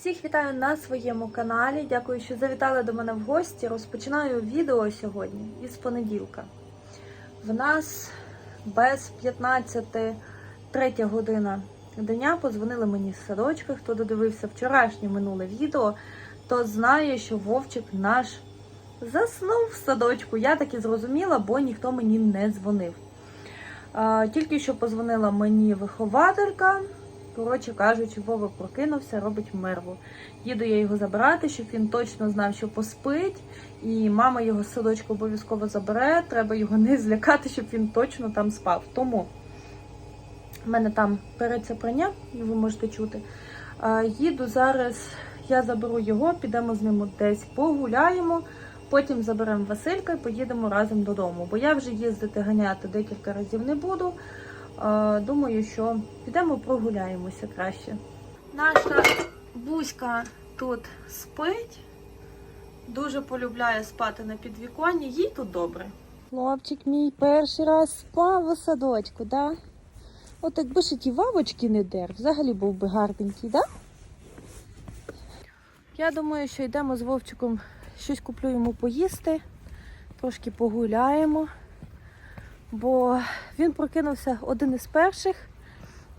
Всіх вітаю на своєму каналі. Дякую, що завітали до мене в гості. Розпочинаю відео сьогодні із понеділка. В нас без 15 третя година дня подзвонили мені з садочка. Хто додивився вчорашнє минуле відео, то знає, що Вовчик наш заснув в садочку. Я так і зрозуміла, бо ніхто мені не дзвонив. Тільки що позвонила мені вихователька. Коротше кажучи, Вова прокинувся, робить мерву. Їду я його забирати, щоб він точно знав, що поспить. І мама його з садочку обов'язково забере. Треба його не злякати, щоб він точно там спав. Тому в мене там переться прання, ви можете чути. Їду зараз, я заберу його, підемо з ним десь погуляємо. Потім заберемо Василька і поїдемо разом додому. Бо я вже їздити ганяти декілька разів не буду. Думаю, що підемо прогуляємося краще. Наша Буська тут спить, дуже полюбляє спати на підвіконні, їй тут добре. Хлопчик мій перший раз спав у садочку, да? От якби ще ті вавочки не дер, взагалі був би гарненький, да? Я думаю, що йдемо з Вовчиком, щось куплю йому поїсти, трошки погуляємо бо він прокинувся один із перших,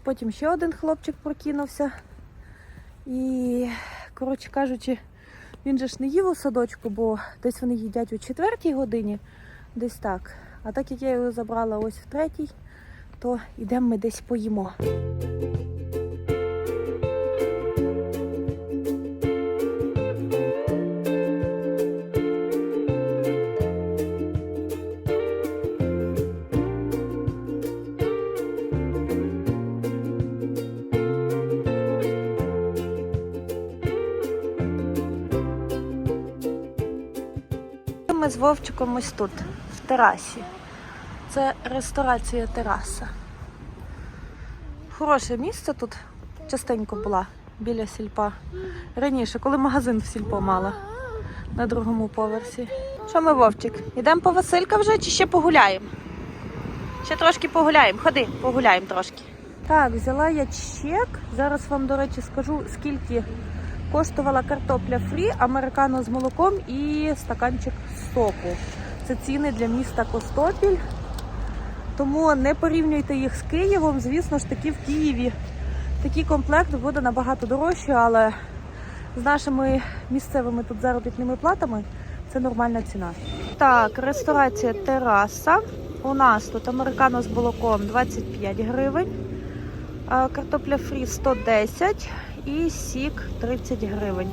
потім ще один хлопчик прокинувся. І, коротше кажучи, він же ж не їв у садочку, бо десь вони їдять о четвертій годині, десь так. А так як я його забрала ось в третій, то йдемо ми десь поїмо. Вовчиком ось тут, в терасі. Це ресторація тераса. Хороше місце тут частенько була біля сільпа. Раніше, коли магазин в сільпо мала на другому поверсі. Що ми, Вовчик? Йдемо по Василька вже чи ще погуляємо? Ще трошки погуляємо. Ходи, погуляємо трошки. Так, взяла я чек. Зараз вам, до речі, скажу, скільки коштувала картопля фрі, американо з молоком і стаканчик соку. Це ціни для міста Костопіль. Тому не порівнюйте їх з Києвом. Звісно ж таки в Києві такий комплект буде набагато дорожче, але з нашими місцевими тут заробітними платами це нормальна ціна. Так, ресторація тераса. У нас тут американо з молоком 25 гривень, картопля фрі 110 і сік 30 гривень.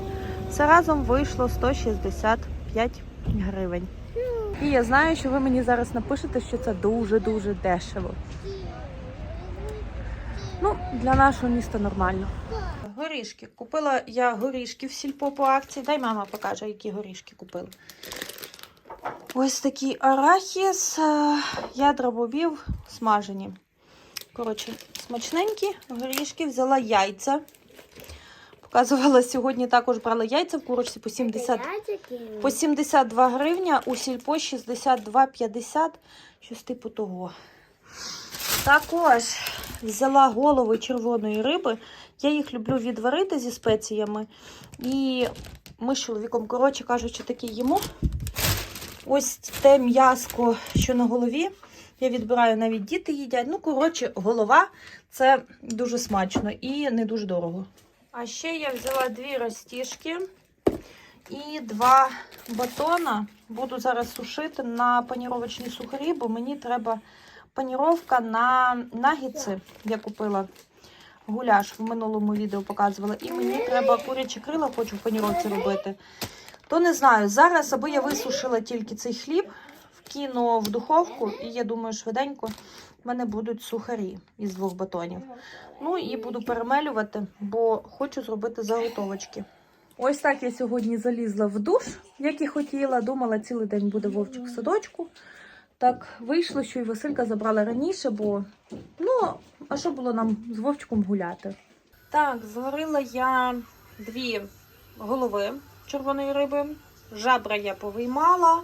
Це разом вийшло 165 гривень. І я знаю, що ви мені зараз напишете, що це дуже-дуже дешево. Ну, для нашого міста нормально. Горішки. Купила я горішки в сільпо по акції. Дай мама покаже, які горішки купила. Ось такий арахіс, е, ядра бобів смажені. Коротше, смачненькі горішки. Взяла яйця. Показувала сьогодні також брала яйця в курочці по 70 по 72 гривня, у сільпо 62,50, щось типу того. Також взяла голови червоної риби. Я їх люблю відварити зі спеціями. І ми з чоловіком, коротше кажучи, таке їмо. Ось те м'яско, що на голові. Я відбираю, навіть діти їдять. Ну, коротше, голова це дуже смачно і не дуже дорого. А ще я взяла дві розтіжки і два батона. Буду зараз сушити на паніровочні сухарі, бо мені треба паніровка на нагідси. Я купила гуляш в минулому відео показувала. І мені треба курячі крила, хочу в паніровці робити. То не знаю, зараз, аби я висушила тільки цей хліб, вкину в духовку, і я думаю, швиденько в мене будуть сухарі із двох батонів. Ну і буду перемелювати, бо хочу зробити заготовочки. Ось так я сьогодні залізла в душ, як і хотіла. Думала, цілий день буде вовчик в садочку. Так вийшло, що і Василька забрала раніше, бо ну, а що було нам з Вовчиком гуляти? Так, зварила я дві голови червоної риби. Жабра я повиймала.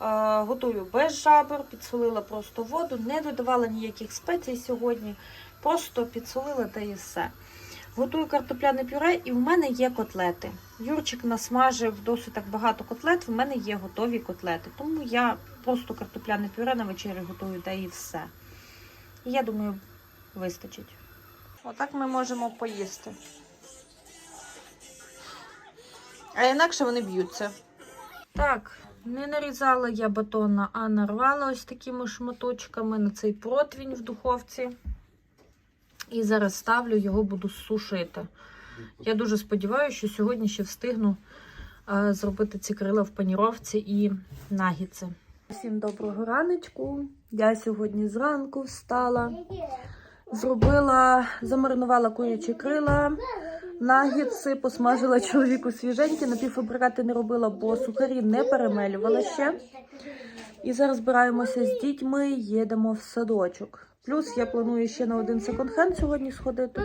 Е, Готую без жабр, підсолила просто воду, не додавала ніяких спецій сьогодні, просто підсолила та і все. Готую картопляне пюре, і в мене є котлети. Юрчик насмажив досить так багато котлет. В мене є готові котлети. Тому я просто картопляне пюре на вечерю готую, та і все. І я думаю, вистачить. Отак ми можемо поїсти. А інакше вони б'ються. Так, не нарізала я батона, а нарвала ось такими шматочками на цей противінь в духовці. І зараз ставлю, його буду сушити. Я дуже сподіваюся, що сьогодні ще встигну зробити ці крила в паніровці і нагідси. Всім доброго раночку. Я сьогодні зранку встала, зробила, замаринувала курячі крила, нагідси, посмажила чоловіку свіженькі, напівфабрикати не робила, бо сухарі не перемелювала ще. І зараз збираємося з дітьми, їдемо в садочок. Плюс я планую ще на один секонд-хенд сьогодні сходити.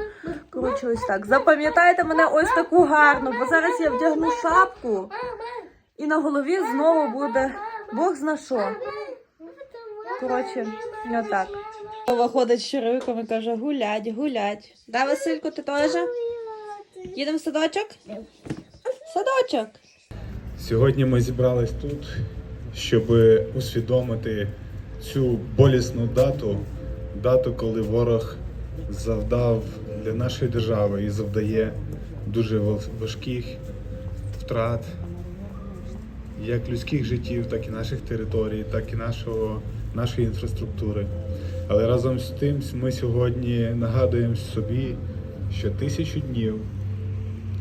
Коротше, ось так. Запам'ятайте мене ось таку гарну, бо зараз я вдягну шапку і на голові знову буде Бог зна що. Коротше, отак. Вова ходить з черевиком і каже: гулять, гулять. Да, Василько, ти теж? Їдемо в садочок? Садочок. Сьогодні ми зібрались тут, щоб усвідомити цю болісну дату, дату, коли ворог завдав для нашої держави і завдає дуже важких втрат, як людських життів, так і наших територій, так і нашого, нашої інфраструктури. Але разом з тим ми сьогодні нагадуємо собі, що тисячу днів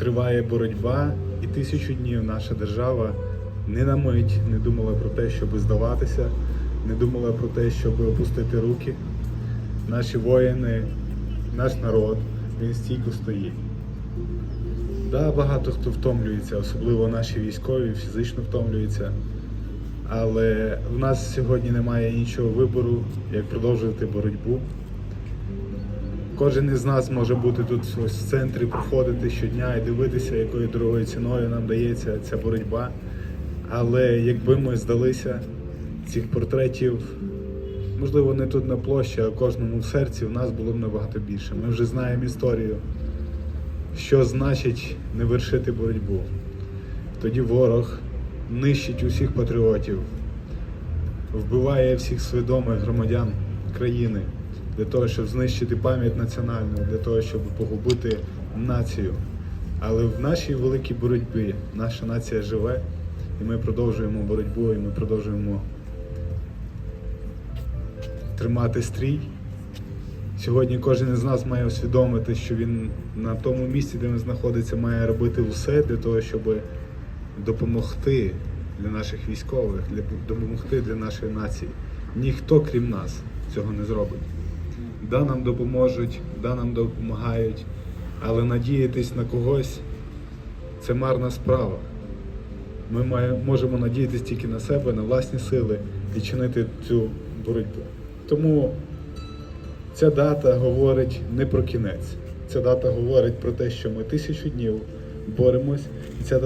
триває боротьба, і тисячу днів наша держава не на мить не думала про те, щоб здаватися, не думала про те, щоб опустити руки. Наші воїни, наш народ, він стійко стоїть. Да, багато хто втомлюється, особливо наші військові, фізично втомлюються. Але в нас сьогодні немає іншого вибору, як продовжувати боротьбу. Кожен із нас може бути тут ось в центрі, проходити щодня і дивитися, якою дорогою ціною нам дається ця боротьба. Але якби ми здалися цих портретів, можливо, не тут на площі, а кожному в серці, в нас було б набагато більше. Ми вже знаємо історію, що значить не вершити боротьбу. Тоді ворог нищить усіх патріотів, вбиває всіх свідомих громадян країни для того, щоб знищити пам'ять національну, для того, щоб погубити націю. Але в нашій великій боротьбі наша нація живе, і ми продовжуємо боротьбу, і ми продовжуємо тримати стрій. Сьогодні кожен із нас має усвідомити, що він на тому місці, де він знаходиться, має робити все для того, щоб допомогти для наших військових, для допомогти для нашої нації. Ніхто, крім нас, цього не зробить. Да, нам допоможуть, да, нам допомагають, але надіятись на когось це марна справа. Ми має- можемо надіятись тільки на себе, на власні сили і чинити цю боротьбу. Тому ця дата говорить не про кінець. Ця дата говорить про те, що ми тисячу днів боремось, і ця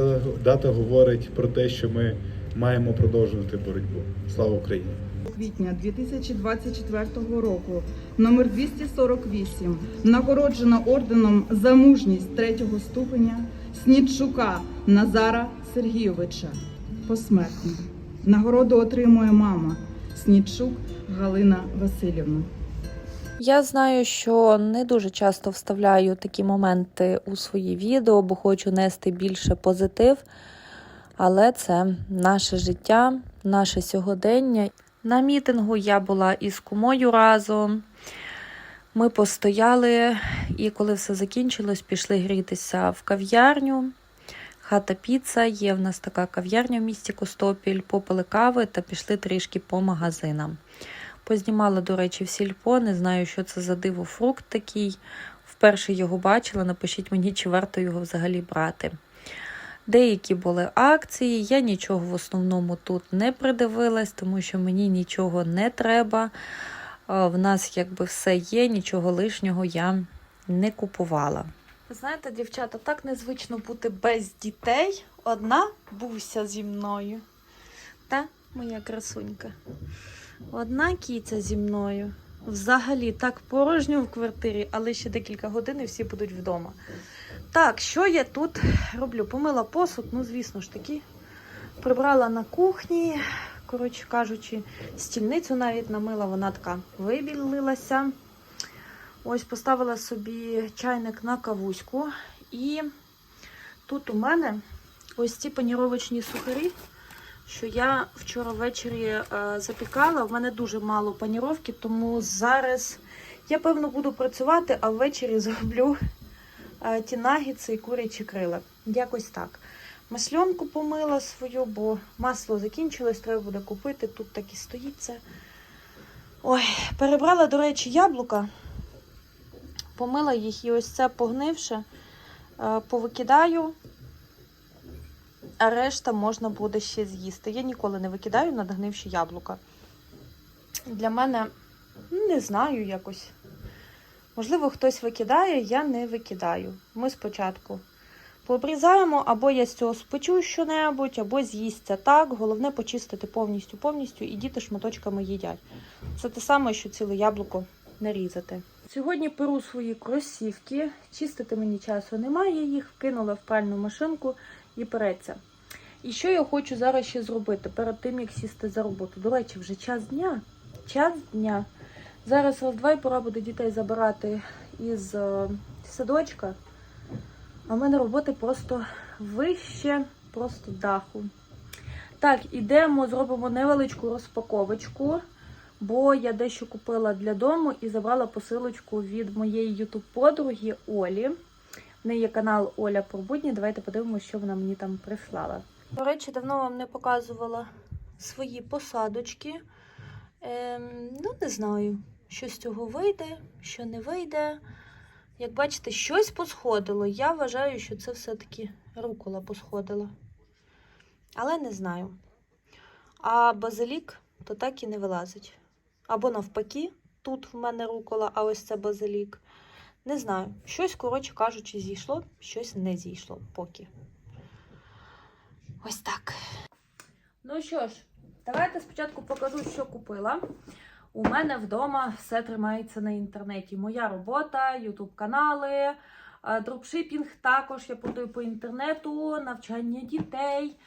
дата говорить про те, що ми маємо продовжувати боротьбу. Слава Україні! Квітня 2024 року, номер 248, нагороджена орденом за мужність третього ступеня Снідчука Назара Сергійовича. Посмертно. Нагороду отримує мама Снідчук Галина Васильівна. Я знаю, що не дуже часто вставляю такі моменти у свої відео, бо хочу нести більше позитив. Але це наше життя, наше сьогодення. На мітингу я була із кумою разом. Ми постояли, і коли все закінчилось, пішли грітися в кав'ярню. Хата піца, є в нас така кав'ярня в місті Костопіль, попили кави та пішли трішки по магазинам. Познімала, до речі, в сільпо. Не знаю, що це за диво фрукт такий. Вперше його бачила. Напишіть мені, чи варто його взагалі брати. Деякі були акції. Я нічого в основному тут не придивилась, тому що мені нічого не треба. В нас якби все є, нічого лишнього я не купувала. Знаєте, дівчата, так незвично бути без дітей. Одна буся зі мною. Та, моя красунька. Одна кіця зі мною. Взагалі так порожньо в квартирі, але ще декілька годин і всі будуть вдома. Так, що я тут роблю? Помила посуд, ну, звісно ж таки. Прибрала на кухні, коротше кажучи, стільницю навіть намила, вона така вибілилася. Ось поставила собі чайник на кавуську. І тут у мене ось ці паніровочні сухарі, що я вчора ввечері е, запікала. В мене дуже мало паніровки, тому зараз я, певно, буду працювати, а ввечері зроблю ті нагідси і курячі крила. Якось так. Масльонку помила свою, бо масло закінчилось, треба буде купити. Тут так і стоїть це. Ой, перебрала, до речі, яблука. Помила їх і ось це погнивше. е, Повикидаю, а решта можна буде ще з'їсти. Я ніколи не викидаю надгнивші яблука. Для мене ну, не знаю якось. Можливо, хтось викидає, я не викидаю. Ми спочатку пообрізаємо, або я з цього спечу що-небудь, або з'їсться так. Головне почистити повністю, повністю, і діти шматочками їдять. Це те саме, що ціле яблуко нарізати. Сьогодні перу свої кросівки. Чистити мені часу немає, їх вкинула в пральну машинку і переться. І що я хочу зараз ще зробити перед тим, як сісти за роботу. До речі, вже час дня. Час дня. Зараз раз-два і пора буде дітей забирати із е, садочка. А в мене роботи просто вище, просто даху. Так, ідемо, зробимо невеличку розпаковочку, бо я дещо купила для дому і забрала посилочку від моєї ютуб-подруги Олі. В неї є канал Оля про будні. Давайте подивимося, що вона мені там прислала. До речі, давно вам не показувала свої посадочки. Ем, ну, не знаю, що з цього вийде, що не вийде. Як бачите, щось посходило. Я вважаю, що це все-таки рукола посходила. Але не знаю. А базилік то так і не вилазить. Або навпаки, тут в мене рукола, а ось це базилік. Не знаю. Щось, коротше кажучи, зійшло, щось не зійшло поки. Ось так. Ну що ж, давайте спочатку покажу, що купила. У мене вдома все тримається на інтернеті. Моя робота, ютуб канали, е, дропшипінг також я подаю по інтернету, навчання дітей.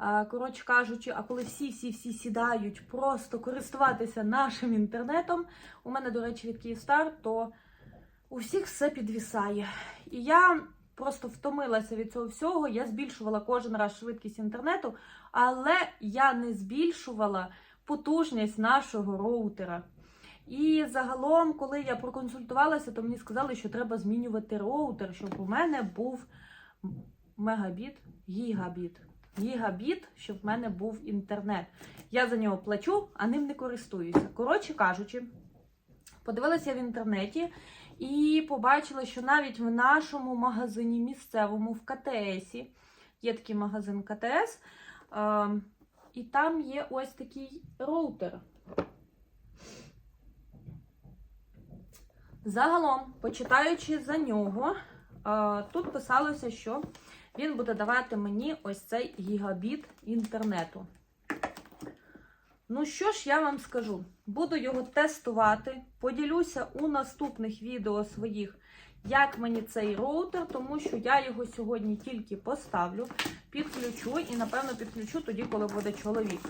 Е, Коротше кажучи, а коли всі-всі-всі сідають просто користуватися нашим інтернетом, у мене, до речі, від Київстар, то у всіх все підвісає. І я просто втомилася від цього всього. Я збільшувала кожен раз швидкість інтернету, але я не збільшувала потужність нашого роутера. І загалом, коли я проконсультувалася, то мені сказали, що треба змінювати роутер, щоб у мене був мегабіт, гігабіт. Гігабіт, щоб в мене був інтернет. Я за нього плачу, а ним не користуюся. Коротше кажучи, подивилася в інтернеті і побачила, що навіть в нашому магазині місцевому в КТС, є такий магазин КТС, е, і там є ось такий роутер. Загалом, почитаючи за нього, тут писалося, що він буде давати мені ось цей гігабіт інтернету. Ну що ж я вам скажу? Буду його тестувати. Поділюся у наступних відео своїх, як мені цей роутер, тому що я його сьогодні тільки поставлю, підключу і, напевно, підключу тоді, коли буде чоловік.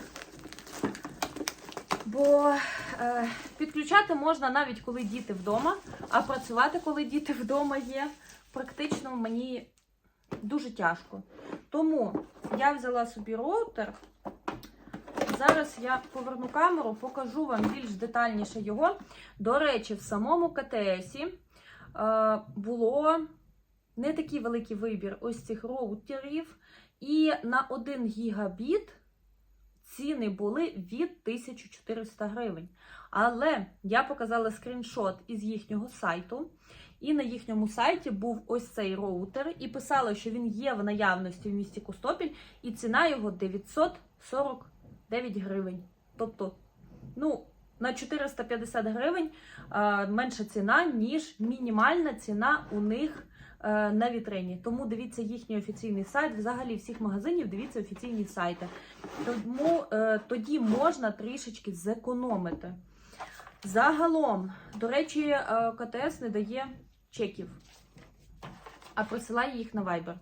Бо е, підключати можна навіть коли діти вдома, а працювати, коли діти вдома є, практично мені дуже тяжко. Тому я взяла собі роутер. Зараз я поверну камеру, покажу вам більш детальніше його. До речі, в самому КТС е, було не такий великий вибір ось цих роутерів. І на 1 гігабіт ціни були від 1400 гривень. Але я показала скріншот із їхнього сайту. І на їхньому сайті був ось цей роутер, і писало, що він є в наявності в місті Костопіль, і ціна його 949 гривень. Тобто, ну, на 450 гривень е, менша ціна, ніж мінімальна ціна у них е, на вітрині. Тому дивіться їхній офіційний сайт. Взагалі всіх магазинів дивіться офіційні сайти. Тому е, тоді можна трішечки зекономити. Загалом, до речі, КТС не дає чеків, а присилає їх на Viber.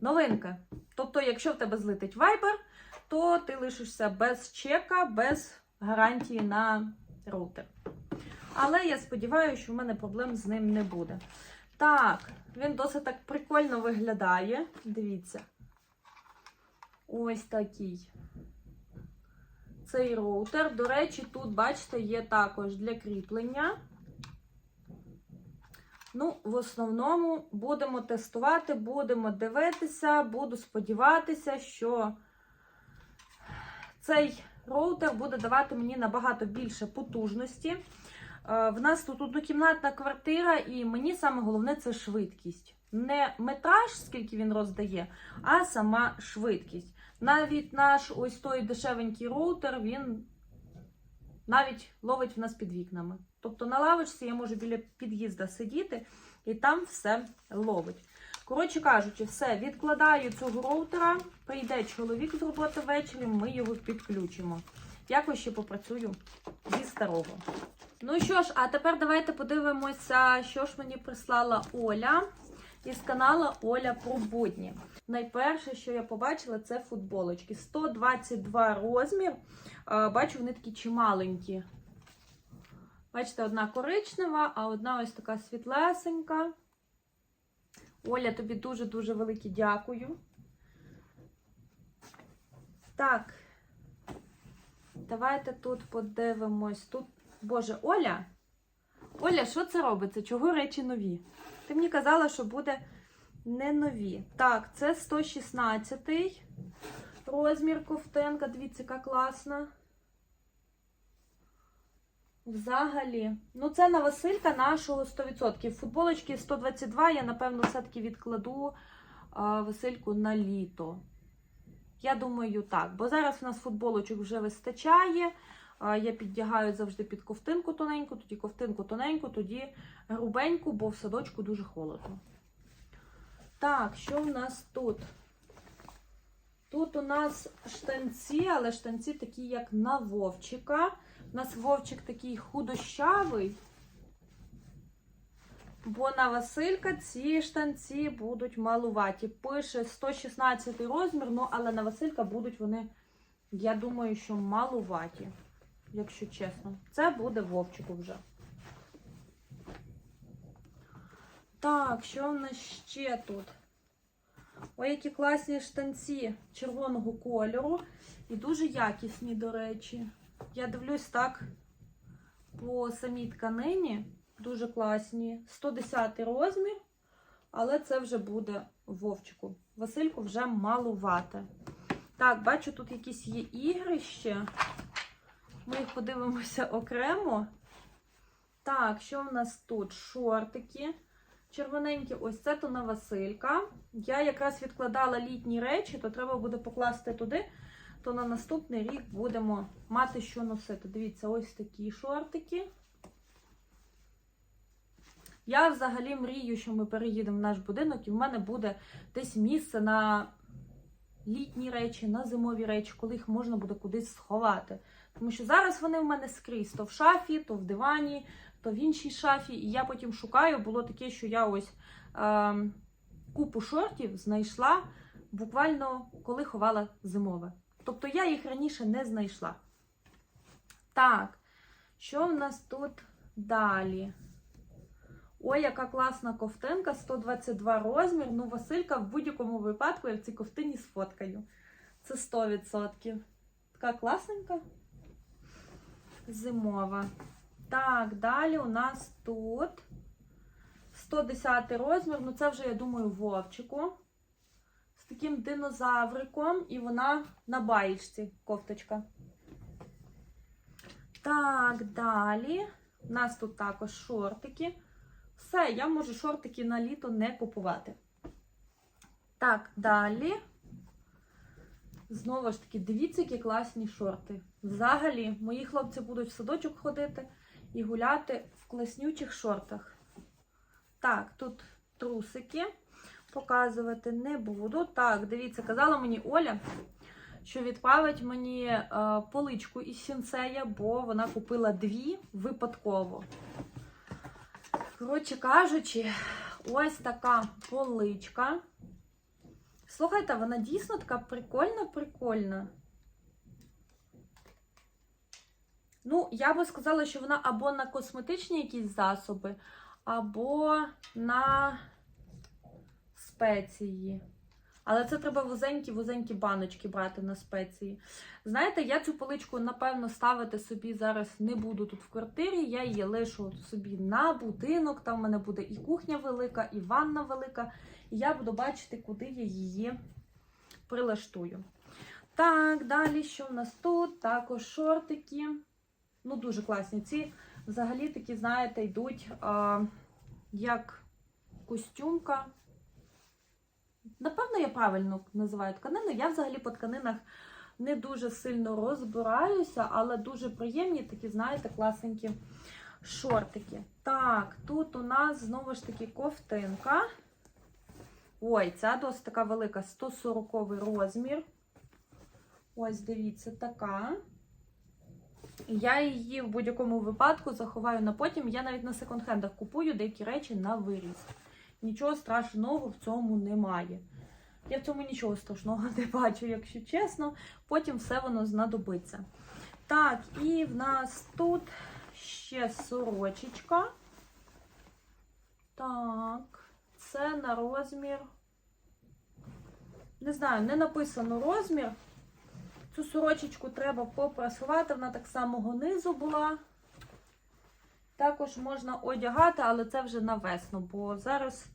Новинка. Тобто, якщо в тебе злетить Viber, то ти лишишся без чека, без гарантії на роутер. Але я сподіваюся, що в мене проблем з ним не буде. Так, він досить так прикольно виглядає. Дивіться. Ось такий. Цей роутер. До речі, тут, бачите, є також для кріплення. Ну, в основному будемо тестувати, будемо дивитися, буду сподіватися, що цей роутер буде давати мені набагато більше потужності. Е, В нас тут однокімнатна квартира, і мені саме головне це швидкість. Не метраж, скільки він роздає, а сама швидкість. Навіть наш ось той дешевенький роутер, він навіть ловить в нас під вікнами. Тобто на лавочці я можу біля під'їзда сидіти і там все ловить. Коротше кажучи, все, відкладаю цього роутера, прийде чоловік з роботи ввечері, ми його підключимо. Якось ще попрацюю зі старого. Ну що ж, а тепер давайте подивимося, що ж мені прислала Оля із каналу Оля про будні. Найперше, що я побачила, це футболочки. 122 розмір. Бачу, вони такі чималенькі. Бачите, одна коричнева, а одна ось така світлесенька. Оля, тобі дуже-дуже велике дякую. Так. Давайте тут подивимось. Тут, Боже, Оля. Оля, що це робиться? Чого речі нові? Ти мені казала, що буде не нові. Так, це 116 розмір ковтинка. Дивіться, яка класна. Взагалі. Ну, це на Василька нашого 100%. Футболочки 122 я, напевно, все-таки відкладу а, Васильку на літо. Я думаю, так. Бо зараз у нас футболочок вже вистачає. А, Я піддягаю завжди під ковтинку тоненьку, тоді ковтинку тоненьку, тоді грубеньку, бо в садочку дуже холодно. Так, що в нас тут? Тут у нас штанці, але штанці такі, як на Вовчика. У нас Вовчик такий худощавий. Бо на Василька ці штанці будуть малуваті. Пише 116 розмір, ну але на Василька будуть вони, я думаю, що малуваті, якщо чесно. Це буде Вовчику вже. Так, що в нас ще тут? Ой, які класні штанці червоного кольору. І дуже якісні, до речі. Я дивлюсь так по самій тканині. Дуже класні. 110 розмір, але це вже буде вовчику. Васильку вже малувати. Так, бачу, тут якісь є ігрища. Ми їх подивимося окремо. Так, що в нас тут? Шортики. Червоненькі, ось це то на Василька. Я якраз відкладала літні речі, то треба буде покласти туди, то на наступний рік будемо мати що носити. Дивіться, ось такі шортики. Я взагалі мрію, що ми переїдемо в наш будинок, і в мене буде десь місце на літні речі, на зимові речі, коли їх можна буде кудись сховати. Тому що зараз вони в мене скрізь то в шафі, то в дивані, то в іншій шафі. І я потім шукаю. Було таке, що я ось е, купу шортів знайшла буквально коли ховала зимове. Тобто я їх раніше не знайшла. Так, що в нас тут далі? Ой, яка класна ковтинка, 122 розмір. Ну, Василька в будь-якому випадку я в цій ковтині сфоткаю. Це 100%. Така класненька. Зимова. Так, далі у нас тут 110 розмір. Ну, це вже, я думаю, вовчику. Таким динозавриком, і вона на баєчці кофточка. Так, далі. У нас тут також шортики. Все, я можу шортики на літо не купувати. Так, далі. Знову ж таки, дивіться, які класні шорти. Взагалі, мої хлопці будуть в садочок ходити і гуляти в класнючих шортах. Так, тут трусики. Показувати не буду. Так, дивіться, казала мені Оля, що відправить мені е, поличку із сінцея, бо вона купила дві випадково. Коротше кажучи, ось така поличка. Слухайте, вона дійсно така прикольна, прикольна. Ну, я би сказала, що вона або на косметичні якісь засоби, або на спеції. Але це треба вузенькі-вузенькі баночки брати на спеції. Знаєте, я цю поличку, напевно, ставити собі зараз не буду тут в квартирі. Я її лишу собі на будинок. Там в мене буде і кухня велика, і ванна велика. І я буду бачити, куди я її прилаштую. Так, далі, що в нас тут? Також шортики. Ну, дуже класні. Ці взагалі такі, знаєте, йдуть а, як костюмка. Напевно, я правильно називаю тканину. Я взагалі по тканинах не дуже сильно розбираюся, але дуже приємні такі, знаєте, класненькі шортики. Так, тут у нас знову ж таки ковтинка. Ой, ця досить така велика, 140 розмір. Ось, дивіться, така. Я її в будь-якому випадку заховаю на потім. Я навіть на секонд-хендах купую деякі речі на виріз. Нічого страшного в цьому немає. Я в цьому нічого страшного не бачу, якщо чесно. Потім все воно знадобиться. Так, і в нас тут ще сорочечка. Так, це на розмір. Не знаю, не написано розмір. Цю сорочечку треба попрасувати, вона так самого низу була. Також можна одягати, але це вже на весну, бо зараз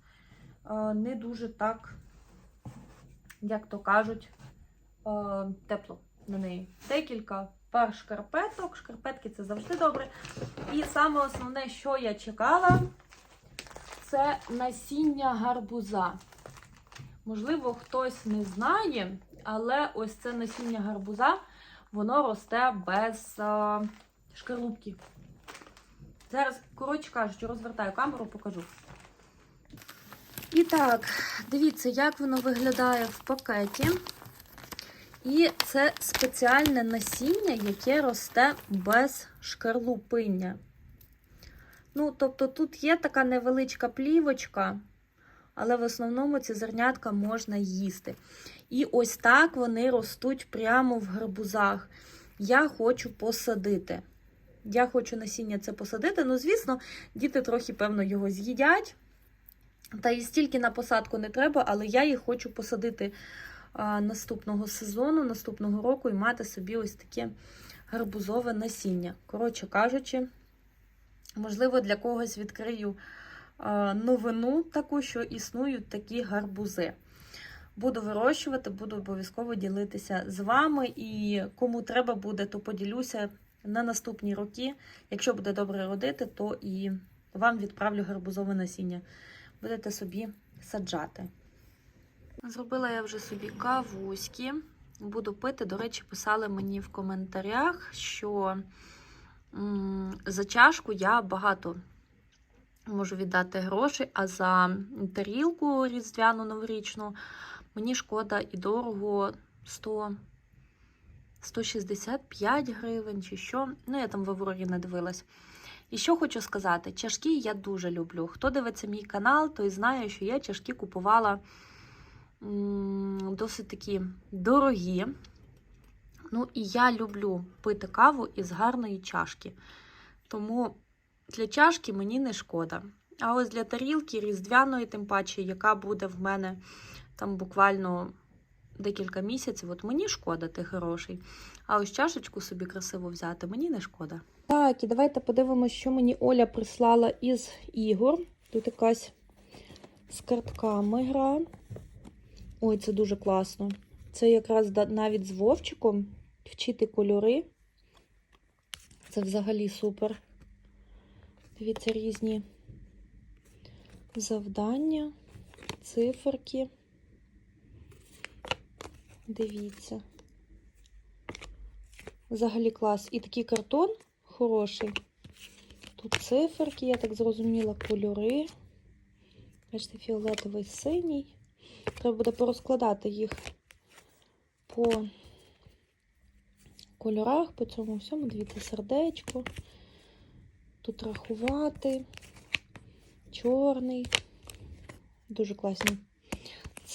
е, не дуже так, як то кажуть, е, тепло на неї. Декілька пар шкарпеток. Шкарпетки це завжди добре. І саме основне, що я чекала, це насіння гарбуза. Можливо, хтось не знає, але ось це насіння гарбуза, воно росте без е, шкарлупки. Зараз, коротше кажучи, розвертаю камеру, покажу. І так, дивіться, як воно виглядає в пакеті. І це спеціальне насіння, яке росте без шкарлупиння. Ну, тобто тут є така невеличка плівочка, але в основному ці зернятка можна їсти. І ось так вони ростуть прямо в гарбузах. Я хочу посадити. Я хочу насіння це посадити. Ну, звісно, діти трохи, певно, його з'їдять. Та і стільки на посадку не треба, але я їх хочу посадити наступного сезону, наступного року і мати собі ось таке гарбузове насіння. Коротше кажучи, можливо, для когось відкрию новину таку, що існують такі гарбузи. Буду вирощувати, буду обов'язково ділитися з вами. І кому треба буде, то поділюся на наступні роки. Якщо буде добре родити, то і вам відправлю гарбузове насіння. Будете собі саджати. Зробила я вже собі кавуськи. Буду пити. До речі, писали мені в коментарях, що за чашку я багато можу віддати грошей, а за тарілку різдвяну новорічну мені шкода і дорого 100, 165 гривень чи що. Ну, я там в Аврорі не дивилась. І що хочу сказати, чашки я дуже люблю. Хто дивиться мій канал, той знає, що я чашки купувала досить такі дорогі. Ну, і я люблю пити каву із гарної чашки. Тому для чашки мені не шкода. А ось для тарілки різдвяної, тим паче, яка буде в мене там буквально декілька місяців, от мені шкода тих грошей. А ось чашечку собі красиво взяти, мені не шкода. Так, і давайте подивимося, що мені Оля прислала із ігор. Тут якась з картками гра. Ой, це дуже класно. Це якраз навіть з Вовчиком вчити кольори. Це взагалі супер. Дивіться, різні завдання, циферки. Дивіться. Взагалі клас. І такий картон хороший. Тут циферки, я так зрозуміла, кольори. Бачите, фіолетовий синій. Треба буде порозкладати їх по кольорах, по цьому всьому. Дивіться, сердечко. Тут рахувати. Чорний. Дуже класні.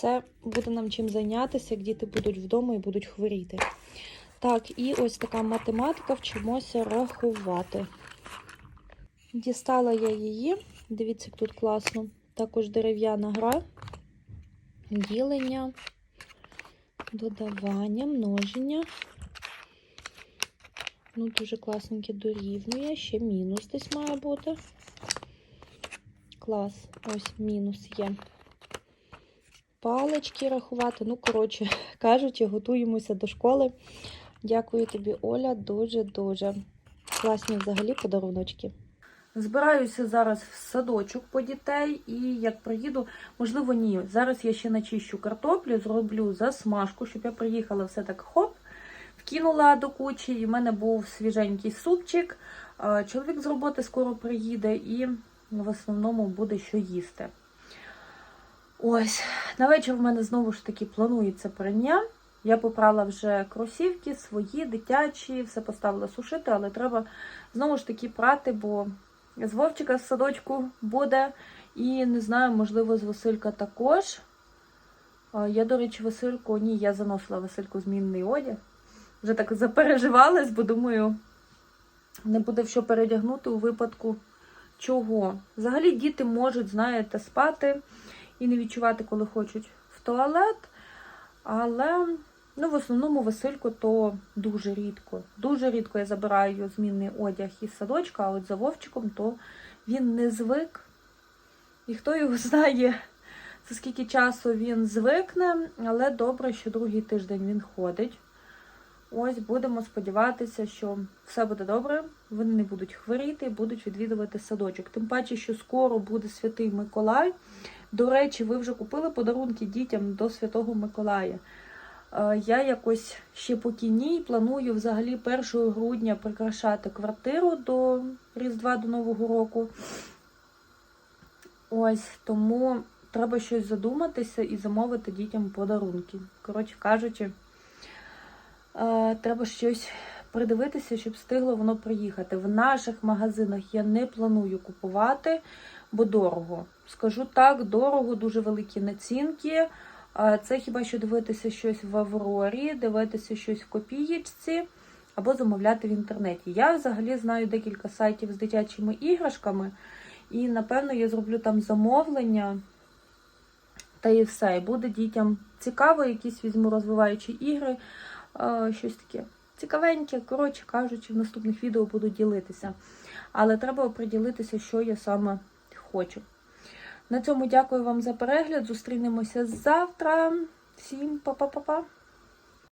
Це буде нам чим зайнятися, як діти будуть вдома і будуть хворіти. Так, і ось така математика, вчимося рахувати. Дістала я її. Дивіться, як тут класно. Також дерев'яна гра, ділення, додавання, множення. Ну, дуже класненьке дорівнює. Ще мінус десь має бути. Клас. Ось мінус є. Палички рахувати. Ну, коротше кажучи, готуємося до школи. Дякую тобі, Оля, дуже-дуже. Класні взагалі подаруночки. Збираюся зараз в садочок по дітей, і як приїду, можливо, ні. Зараз я ще начищу картоплю, зроблю засмажку, щоб я приїхала все так хоп, вкинула до кучі, і в мене був свіженький супчик. Чоловік з роботи скоро приїде і в основному буде що їсти. Ось, на вечір в мене знову ж таки планується прання. Я попрала вже кросівки, свої, дитячі, все поставила сушити, але треба знову ж таки прати, бо з Вовчика з садочку буде. І не знаю, можливо, з Василька також. Я, до речі, Васильку, ні, я заносила Васильку змінний одяг. Вже так запереживалась, бо думаю, не буде в що передягнути у випадку чого. Взагалі діти можуть, знаєте, спати і не відчувати, коли хочуть в туалет. Але ну, в основному Васильку то дуже рідко. Дуже рідко я забираю змінний одяг із садочка, а от за Вовчиком то він не звик. І хто його знає, за скільки часу він звикне, але добре, що другий тиждень він ходить. Ось будемо сподіватися, що все буде добре, вони не будуть хворіти, будуть відвідувати садочок. Тим паче, що скоро буде святий Миколай. До речі, ви вже купили подарунки дітям до Святого Миколая. Е, Я якось ще поки ні, планую взагалі 1 грудня прикрашати квартиру до Різдва до Нового року. Ось тому треба щось задуматися і замовити дітям подарунки. Коротше кажучи, е, треба щось придивитися, щоб встигло воно приїхати. В наших магазинах я не планую купувати, бо дорого. Скажу так, дорого, дуже великі націнки. Це хіба що дивитися щось в Аврорі, дивитися щось в копієчці або замовляти в інтернеті. Я взагалі знаю декілька сайтів з дитячими іграшками, і напевно я зроблю там замовлення. Та і все. І буде дітям цікаво, якісь візьму розвиваючі ігри, щось таке цікавеньке. Коротше кажучи, в наступних відео буду ділитися. Але треба оприділитися, що я саме хочу. На цьому дякую вам за перегляд. Зустрінемося завтра. Всім па-па-па-па!